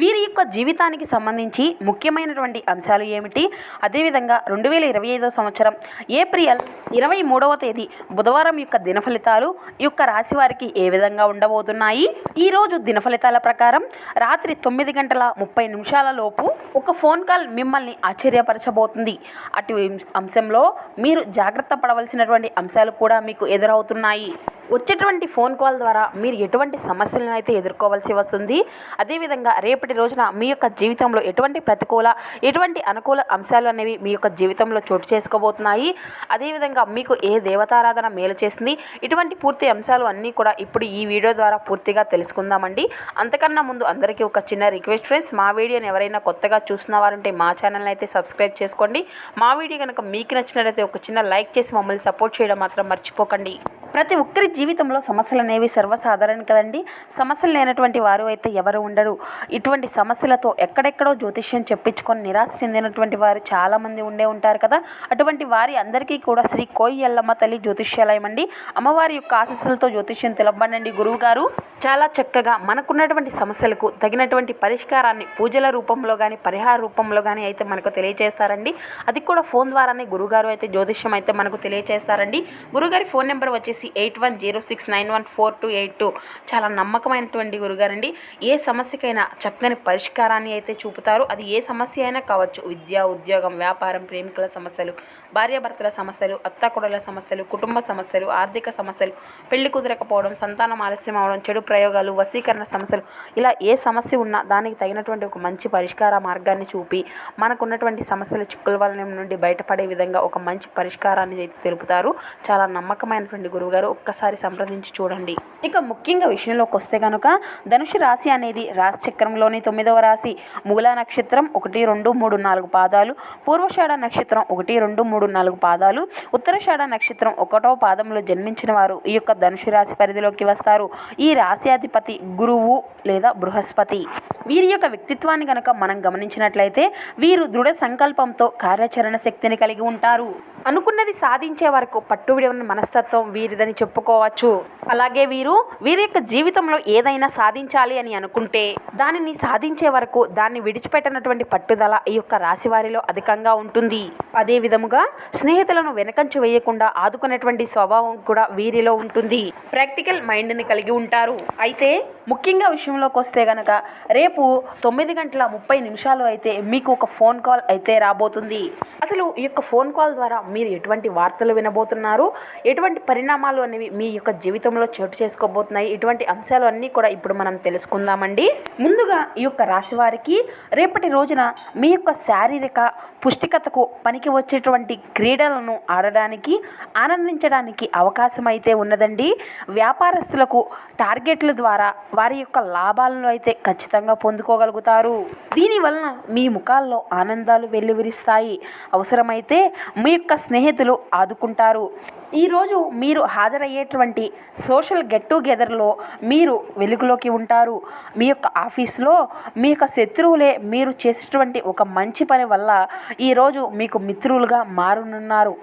వీరి యొక్క జీవితానికి సంబంధించి ముఖ్యమైనటువంటి అంశాలు ఏమిటి? అదేవిధంగా రెండు వేల ఇరవై ఐదో సంవత్సరం ఏప్రిల్ ఇరవై మూడవ తేదీ బుధవారం యొక్క దిన ఫలితాలు ఈ యొక్క రాశి వారికి ఏ విధంగా ఉండబోతున్నాయి? ఈరోజు దిన ఫలితాల ప్రకారం రాత్రి తొమ్మిది గంటల ముప్పై నిమిషాల లోపు ఒక ఫోన్ కాల్ మిమ్మల్ని ఆశ్చర్యపరచబోతుంది. అటు అంశంలో మీరు జాగ్రత్త పడవలసినటువంటి అంశాలు కూడా మీకు ఎదురవుతున్నాయి. వచ్చేటువంటి ఫోన్ కాల్ ద్వారా మీరు ఎటువంటి సమస్యలను అయితే ఎదుర్కోవాల్సి వస్తుంది? అదేవిధంగా రేపటి రోజున మీ యొక్క జీవితంలో ఎటువంటి ప్రతికూల ఎటువంటి అనుకూల అంశాలు అనేవి మీ యొక్క జీవితంలో చోటు చేసుకోబోతున్నాయి? అదేవిధంగా మీకు ఏ దేవతారాధన మేలు చేసింది? ఇటువంటి పూర్తి అంశాలు అన్నీ కూడా ఇప్పుడు ఈ వీడియో ద్వారా పూర్తిగా తెలుసుకుందామండి. అంతకన్నా ముందు అందరికీ ఒక చిన్న రిక్వెస్ట్ ఫ్రెండ్స్ మా వీడియోని ఎవరైనా కొత్తగా చూసిన వారంటే మా ఛానల్ని అయితే సబ్స్క్రైబ్ చేసుకోండి. మా వీడియో కనుక మీకు నచ్చినట్లయితే ఒక చిన్న లైక్ చేసి మమ్మల్ని సపోర్ట్ చేయడం మాత్రం మర్చిపోకండి. ప్రతి ఒక్కరి జీవితంలో సమస్యలు అనేవి సర్వసాధారణం కదండి. సమస్యలు లేనటువంటి వారు అయితే ఎవరు ఉండరు. ఇటువంటి సమస్యలతో ఎక్కడెక్కడో జ్యోతిష్యం చెప్పించుకొని నిరాశ చెందినటువంటి వారు చాలామంది ఉండే ఉంటారు కదా. అటువంటి వారి అందరికీ కూడా శ్రీ కోయి ఎల్లమ్మ తల్లి జ్యోతిష్యాలయం అండి. అమ్మవారి యొక్క ఆశస్సులతో జ్యోతిష్యం తెలపండి గురువు గారు చాలా చక్కగా మనకున్నటువంటి సమస్యలకు తగినటువంటి పరిష్కారాన్ని పూజల రూపంలో కానీ పరిహార రూపంలో కానీ అయితే మనకు తెలియజేస్తారండి అది కూడా ఫోన్ ద్వారానే గురుగారు అయితే జ్యోతిష్యం అయితే మనకు తెలియజేస్తారండి గురుగారి ఫోన్ నెంబర్ వచ్చేసి eight one zero six nine one four two eight two. చాలా నమ్మకమైనటువంటి గురుగారండి. ఏ సమస్యకైనా చక్కని పరిష్కారాన్ని అయితే చూపుతారు. అది ఏ సమస్య అయినా కావచ్చు. విద్య ఉద్యోగం వ్యాపారం ప్రేమికుల సమస్యలు భార్యాభర్తల సమస్యలు అత్తాకొడల సమస్యలు కుటుంబ సమస్యలు ఆర్థిక సమస్యలు పెళ్ళి కుదరకపోవడం సంతానం ఆలస్యం అవడం చెడు ప్రయోగాలు వశీకరణ సమస్యలు ఇలా ఏ సమస్య ఉన్నా దానికి తగినటువంటి ఒక మంచి పరిష్కార మార్గాన్ని చూపి మనకున్నటువంటి సమస్యల చిక్కుల వలన నుండి బయటపడే విధంగా ఒక మంచి పరిష్కారాన్ని అయితే తెలుపుతారు. చాలా నమ్మకమైనటువంటి గురువు గారు ఒక్కసారి సంప్రదించి చూడండి. ఇక ముఖ్యంగా విషయంలోకి వస్తే కనుక ధనుషు రాశి అనేది రాశి చక్రంలోని తొమ్మిదవ రాశి. మూలా నక్షత్రం ఒకటి రెండు మూడు నాలుగు పాదాలు. పూర్వషాఢ నక్షత్రం ఒకటి రెండు మూడు నాలుగు పాదాలు. ఉత్తరషాఢ నక్షత్రం ఒకటో పాదంలో జన్మించిన వారు ఈ యొక్క ధనుషు రాశి పరిధిలోకి వస్తారు. ఈ రాశ్యాధిపతి గురువు లేదా బృహస్పతి. వీరి యొక్క వ్యక్తిత్వాన్ని కనుక మనం గమనించినట్లయితే వీరు దృఢ సంకల్పంతో కార్యాచరణ శక్తిని కలిగి ఉంటారు. అనుకున్నది సాధించే వరకు పట్టు విడవని మనస్తత్వం వీరిదని చెప్పుకోవచ్చు. అలాగే వీరు వీరి యొక్క జీవితంలో ఏదైనా సాధించాలి అని అనుకుంటే దానిని సాధించే వరకు దాన్ని విడిచిపెట్టనటువంటి పట్టుదల ఈ యొక్క రాశి వారిలో అధికంగా ఉంటుంది. అదే విధముగా స్నేహితులను వెనకంచు వేయకుండా ఆదుకునేటువంటి స్వభావం కూడా వీరిలో ఉంటుంది. ప్రాక్టికల్ మైండ్ని కలిగి ఉంటారు. అయితే ముఖ్యంగా విషయంలోకి వస్తే గనక రేపు తొమ్మిది గంటల ముప్పై నిమిషాలు అయితే మీకు ఒక ఫోన్ కాల్ అయితే రాబోతుంది. అసలు ఈ యొక్క ఫోన్ కాల్ ద్వారా మీరు ఎటువంటి వార్తలు వినబోతున్నారు? ఎటువంటి పరిణామాలు అనేవి మీ యొక్క జీవితంలో చోటు చేసుకోబోతున్నాయి? ఇటువంటి అంశాలు అన్నీ కూడా ఇప్పుడు మనం తెలుసుకుందామండి. ముందుగా ఈ యొక్క రాశి వారికి రేపటి రోజున మీ యొక్క శారీరక పుష్టికతకు పనికి వచ్చేటువంటి క్రీడలను ఆడడానికి ఆనందించడానికి అవకాశం అయితే ఉన్నదండి. వ్యాపారస్తులకు టార్గెట్ల ద్వారా వారి యొక్క లాభాలను అయితే ఖచ్చితంగా పొందుకోగలుగుతారు. దీనివలన మీ ముఖాల్లో ఆనందాలు వెల్లువిరిస్తాయి. అవసరమైతే మీ యొక్క స్నేహితులు ఆదుకుంటారు. ఈరోజు మీరు హాజరయ్యేటువంటి సోషల్ గెట్ టుగెదర్లో మీరు వెలుగులోకి ఉంటారు. మీ యొక్క ఆఫీస్లో మీ యొక్క శత్రువులే మీరు చేసేటువంటి ఒక మంచి పని వల్ల ఈరోజు మీకు మిత్రులుగా మారనున్నారు.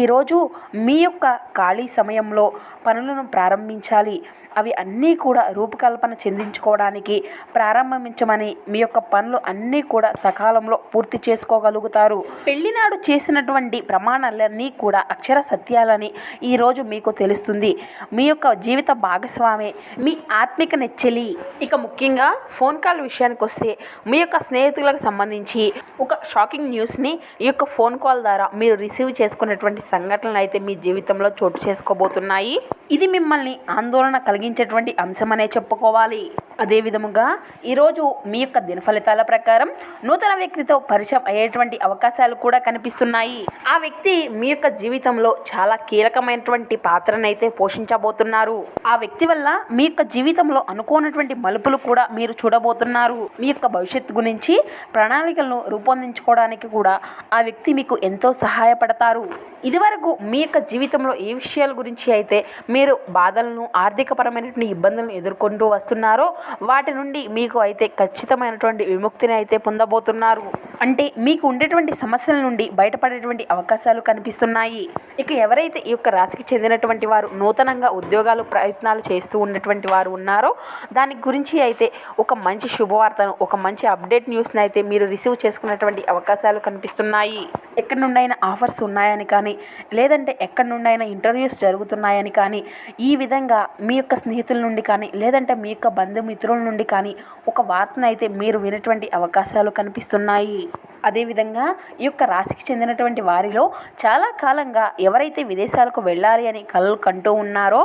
ఈరోజు మీ యొక్క ఖాళీ సమయంలో పనులను ప్రారంభించాలి. అవి అన్నీ కూడా రూపకల్పన చెందించుకోవడానికి ప్రారంభించమని మీ యొక్క పనులు అన్నీ కూడా సకాలంలో పూర్తి చేసుకోగలుగుతారు. పెళ్ళినాడు చేసినటువంటి ప్రమాణాలన్నీ కూడా అక్షర సత్యాలని ఈరోజు మీకు తెలుస్తుంది. మీ యొక్క జీవిత భాగస్వామి మీ ఆత్మిక నెచ్చెలి. ఇక ముఖ్యంగా ఫోన్ కాల్ విషయానికి వస్తే మీ యొక్క స్నేహితులకు సంబంధించి ఒక షాకింగ్ న్యూస్ని ఈ యొక్క ఫోన్ కాల్ ద్వారా మీరు రిసీవ్ చేసుకున్నటువంటి సంఘటనలు అయితే మీ జీవితంలో చోటు చేసుకోబోతున్నాయి. ఇది మిమ్మల్ని ఆందోళన కలిగించేటువంటి అంశమనే చెప్పుకోవాలి. అదే విధముగా ఈరోజు మీ యొక్క దినఫలితాల ప్రకారం నూతన వ్యక్తితో పరిచయం అయ్యేటువంటి అవకాశాలు కూడా కనిపిస్తున్నాయి. ఆ వ్యక్తి మీ యొక్క జీవితంలో చాలా కీలకమైనటువంటి పాత్రనైతే పోషించబోతున్నారు. ఆ వ్యక్తి వల్ల మీ యొక్క జీవితంలో అనుకోనటువంటి మలుపులు కూడా మీరు చూడబోతున్నారు. మీ యొక్క భవిష్యత్తు గురించి ప్రణాళికలను రూపొందించుకోవడానికి కూడా ఆ వ్యక్తి మీకు ఎంతో సహాయపడతారు. ఇదివరకు మీ యొక్క జీవితంలో ఏ విషయాల గురించి అయితే మీరు బాధలను ఆర్థికపరమైనటువంటి ఇబ్బందులను ఎదుర్కొంటూ వస్తున్నారో వాటి నుండి మీకు అయితే ఖచ్చితమైనటువంటి విముక్తిని అయితే పొందబోతున్నారు. అంటే మీకు ఉండేటువంటి సమస్యల నుండి బయటపడేటువంటి అవకాశాలు కనిపిస్తున్నాయి. ఇక ఎవరైతే ఈ యొక్క రాశికి చెందినటువంటి వారు నూతనంగా ఉద్యోగాలు ప్రయత్నాలు చేస్తూ ఉన్నటువంటి వారు ఉన్నారో దాని గురించి అయితే ఒక మంచి శుభవార్తను ఒక మంచి అప్డేట్ న్యూస్ని అయితే మీరు రిసీవ్ చేసుకున్నటువంటి అవకాశాలు కనిపిస్తున్నాయి. ఎక్కడి నుండైనా ఆఫర్స్ ఉన్నాయని కానీ లేదంటే ఎక్కడి నుండైనా ఇంటర్వ్యూస్ జరుగుతున్నాయని కానీ ఈ విధంగా మీ యొక్క స్నేహితుల నుండి కానీ లేదంటే మీ యొక్క బంధుమిత్రుల నుండి కానీ ఒక వార్తను అయితే మీరు వినేటువంటి అవకాశాలు కనిపిస్తున్నాయి. అదేవిధంగా ఈ యొక్క రాశికి చెందినటువంటి వారిలో చాలా కాలంగా ఎవరైతే విదేశాలకు వెళ్ళాలి అని కలలు కంటూ ఉన్నారో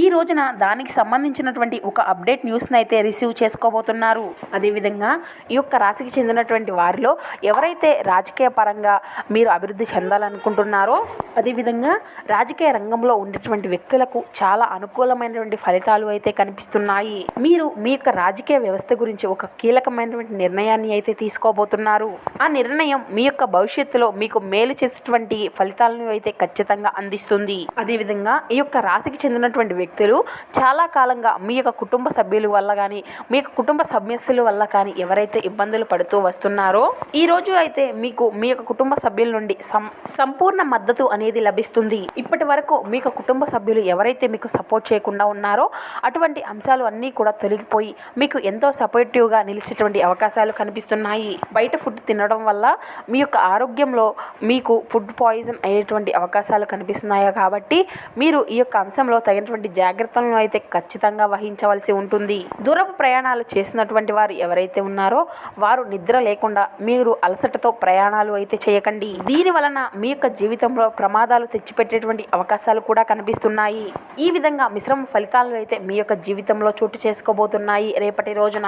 ఈ రోజున దానికి సంబంధించినటువంటి ఒక అప్డేట్ న్యూస్ని అయితే రిసీవ్ చేసుకోబోతున్నారు. అదేవిధంగా ఈ యొక్క రాశికి చెందినటువంటి వారిలో ఎవరైతే రాజకీయ పరంగా మీరు అభివృద్ధి చెందాలనుకుంటున్నారో అదేవిధంగా రాజకీయ రంగంలో ఉండేటువంటి వ్యక్తులకు చాలా అనుకూలమైనటువంటి ఫలితాలు అయితే కనిపిస్తున్నాయి. మీరు మీ యొక్క రాజకీయ వ్యవస్థ గురించి ఒక కీలకమైనటువంటి నిర్ణయాన్ని అయితే తీసుకోబోతున్నారు. ఆ నిర్ణయం మీ యొక్క భవిష్యత్తులో మీకు మేలు చేసేటువంటి ఫలితాలను అయితే ఖచ్చితంగా అందిస్తుంది. అదేవిధంగా ఈ యొక్క రాశికి చెందినటువంటి వ్యక్తులు చాలా కాలంగా మీ యొక్క కుటుంబ సభ్యుల వల్ల కానీ మీ యొక్క కుటుంబ సమస్యల వల్ల కానీ ఎవరైతే ఇబ్బందులు పడుతూ వస్తున్నారో ఈ రోజు అయితే మీకు మీ యొక్క కుటుంబ సభ్యుల నుండి సం సంపూర్ణ మద్దతు అనేది లభిస్తుంది. ఇప్పటి వరకు మీ యొక్క కుటుంబ సభ్యులు ఎవరైతే మీకు సపోర్ట్ చేయకుండా ఉన్నారో అటువంటి అంశాలు అన్నీ కూడా తొలగిపోయి మీకు ఎంతో సపోర్టివ్గా నిలిచేటువంటి అవకాశాలు కనిపిస్తున్నాయి. బయట ఫుడ్ తినడం వల్ల మీ యొక్క ఆరోగ్యంలో మీకు ఫుడ్ పాయిజన్ అయ్యేటువంటి అవకాశాలు కనిపిస్తున్నాయి? కాబట్టి మీరు ఈ యొక్క అంశంలో తగినటువంటి జాగ్రత్తలను అయితే ఖచ్చితంగా వహించవలసి ఉంటుంది. దూరపు ప్రయాణాలు చేసినటువంటి వారు ఎవరైతే ఉన్నారో వారు నిద్ర లేకుండా మీరు అలసటతో ప్రయాణాలు అయితే చేయకండి. దీని వలన మీ యొక్క జీవితంలో ప్రమాదాలు తెచ్చిపెట్టేటువంటి అవకాశాలు కూడా కనిపిస్తున్నాయి. ఈ విధంగా మిశ్రమ ఫలితాలు అయితే మీ యొక్క జీవితంలో చోటు చేసుకోబోతున్నాయి రేపటి రోజున.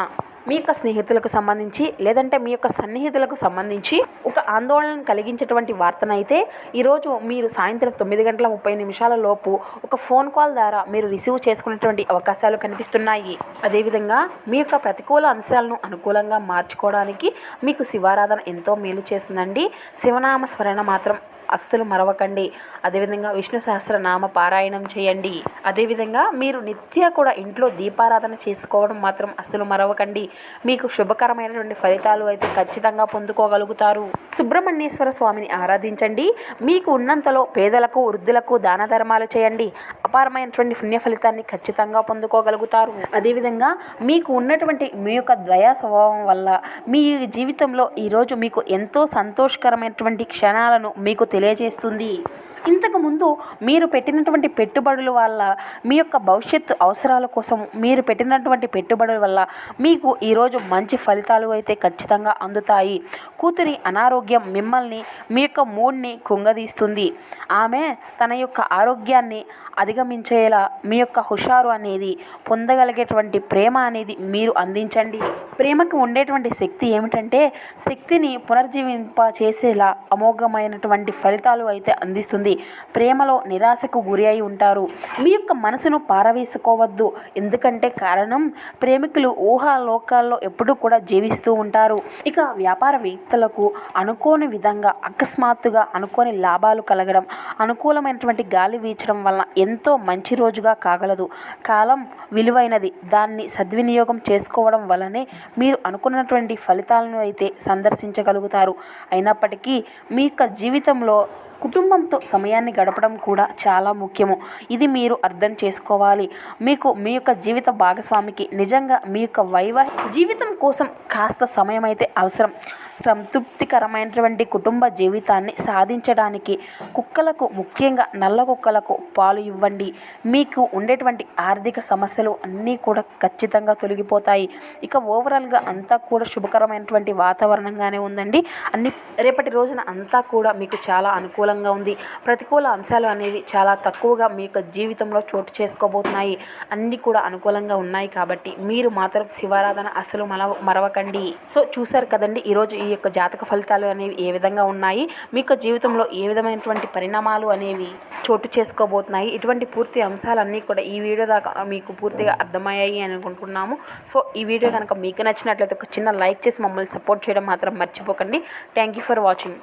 మీ యొక్క స్నేహితులకు సంబంధించి లేదంటే మీ యొక్క సన్నిహితులకు సంబంధించి ఒక ఆందోళన కలిగించేటువంటి వార్తనైతే ఈరోజు మీరు సాయంత్రం తొమ్మిది గంటల ముప్పై నిమిషాల లోపు ఒక ఫోన్ కాల్ ద్వారా మీరు రిసీవ్ చేసుకునేటువంటి అవకాశాలు కనిపిస్తున్నాయి. అదేవిధంగా మీ యొక్క ప్రతికూల అంశాలను అనుకూలంగా మార్చుకోవడానికి మీకు శివారాధన ఎంతో మేలు చేస్తుందండి. శివనామ స్మరణ మాత్రం అస్సలు మరవకండి. అదేవిధంగా విష్ణు సహస్రనామ పారాయణం చేయండి. అదేవిధంగా మీరు నిత్య కూడా ఇంట్లో దీపారాధన చేసుకోవడం మాత్రం అస్సలు మరవకండి. మీకు శుభకరమైనటువంటి ఫలితాలు అయితే ఖచ్చితంగా పొందుకోగలుగుతారు. సుబ్రహ్మణ్యేశ్వర స్వామిని ఆరాధించండి. మీకు ఉన్నంతలో పేదలకు వృద్ధులకు దాన ధర్మాలు చేయండి. అపారమైనటువంటి పుణ్య ఫలితాన్ని ఖచ్చితంగా పొందుకోగలుగుతారు. అదేవిధంగా మీకు ఉన్నటువంటి మీ యొక్క ద్వయ స్వభావం వల్ల మీ జీవితంలో ఈరోజు మీకు ఎంతో సంతోషకరమైనటువంటి క్షణాలను మీకు తెలియజేస్తుంది. ఇంతకుముందు మీరు పెట్టినటువంటి పెట్టుబడుల వల్ల మీ యొక్క భవిష్యత్తు అవసరాల కోసం మీరు పెట్టినటువంటి పెట్టుబడుల వల్ల మీకు ఈరోజు మంచి ఫలితాలు అయితే ఖచ్చితంగా అందుతాయి. కూతురి అనారోగ్యం మిమ్మల్ని మీ యొక్క మూడ్ని కృంగదీస్తుంది. ఆమె తన యొక్క ఆరోగ్యాన్ని అధిగమించేలా మీ యొక్క హుషారు అనేది పొందగలిగేటువంటి ప్రేమ అనేది మీరు అందించండి. ప్రేమకు ఉండేటువంటి శక్తి ఏమిటంటే శక్తిని పునర్జీవింప చేసేలా అమోఘమైనటువంటి ఫలితాలు అయితే అందిస్తుంది. ప్రేమలో నిరాశకు గురి అయి ఉంటారు. మీ యొక్క మనసును పారవేసుకోవద్దు. ఎందుకంటే కారణం ప్రేమికులు ఊహాలోకాల్లో ఎప్పుడూ కూడా జీవిస్తూ ఉంటారు. ఇక వ్యాపారవేత్తలకు అనుకోని విధంగా అకస్మాత్తుగా అనుకోని లాభాలు కలగడం అనుకూలమైనటువంటి గాలి వీచడం వలన ఎంతో మంచి రోజుగా కాగలదు. కాలం విలువైనది. దాన్ని సద్వినియోగం చేసుకోవడం వల్లనే మీరు అనుకున్నటువంటి ఫలితాలను అయితే సందర్శించగలుగుతారు. అయినప్పటికీ మీ యొక్క జీవితంలో కుటుంబంతో సమయాన్ని గడపడం కూడా చాలా ముఖ్యము. ఇది మీరు అర్థం చేసుకోవాలి. మీకు మీ యొక్క జీవిత భాగస్వామికి నిజంగా మీ యొక్క వైవాహిక జీవితం కోసం కాస్త సమయం అయితే అవసరం. సంతృప్తికరమైనటువంటి కుటుంబ జీవితాన్ని సాధించడానికి కుక్కలకు ముఖ్యంగా నల్ల కుక్కలకు పాలు ఇవ్వండి. మీకు ఉండేటువంటి ఆర్థిక సమస్యలు అన్నీ కూడా ఖచ్చితంగా తొలగిపోతాయి. ఇక ఓవరాల్గా అంతా కూడా శుభకరమైనటువంటి వాతావరణంగానే ఉందండి. అన్ని రేపటి రోజున అంతా కూడా మీకు చాలా అనుకూల అనుకూలంగా ఉంది. ప్రతికూల అంశాలు అనేవి చాలా తక్కువగా మీ యొక్క జీవితంలో చోటు చేసుకోబోతున్నాయి. అన్నీ కూడా అనుకూలంగా ఉన్నాయి కాబట్టి మీరు మాత్రం శివారాధన అసలు మన మరవకండి. సో చూసారు కదండి ఈరోజు ఈ యొక్క జాతక ఫలితాలు అనేవి ఏ విధంగా ఉన్నాయి? మీ యొక్క జీవితంలో ఏ విధమైనటువంటి పరిణామాలు అనేవి చోటు చేసుకోబోతున్నాయి? ఇటువంటి పూర్తి అంశాలన్నీ కూడా ఈ వీడియో దాకా మీకు పూర్తిగా అర్థమయ్యాయి అని అనుకుంటున్నాము. సో ఈ వీడియో కనుక మీకు నచ్చినట్లయితే ఒక చిన్న లైక్ చేసి మమ్మల్ని సపోర్ట్ చేయడం మాత్రం మర్చిపోకండి. Thank you for watching.